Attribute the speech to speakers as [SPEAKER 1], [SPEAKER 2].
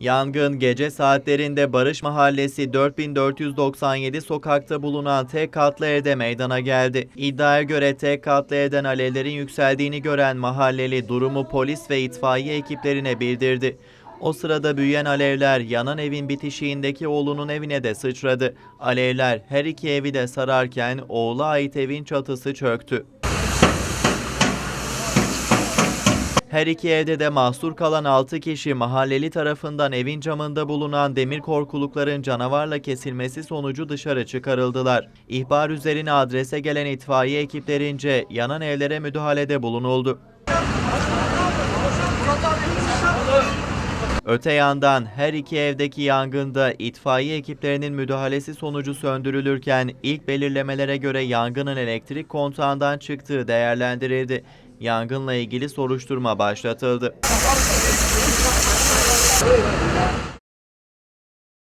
[SPEAKER 1] Yangın gece saatlerinde Barış Mahallesi 4497 sokakta bulunan tek katlı evde meydana geldi. İddiaya göre tek katlı evden alevlerin yükseldiğini gören mahalleli durumu polis ve itfaiye ekiplerine bildirdi. O sırada büyüyen alevler yanan evin bitişiğindeki oğlunun evine de sıçradı. Alevler her iki evi de sararken oğula ait evin çatısı çöktü. Her iki evde de mahsur kalan 6 kişi mahalleli tarafından evin camında bulunan demir korkulukların canavarla kesilmesi sonucu dışarı çıkarıldılar. İhbar üzerine adrese gelen itfaiye ekiplerince yanan evlere müdahalede bulunuldu. Öte yandan her iki evdeki yangında itfaiye ekiplerinin müdahalesi sonucu söndürülürken ilk belirlemelere göre yangının elektrik kontağından çıktığı değerlendirildi. Yangınla ilgili soruşturma başlatıldı.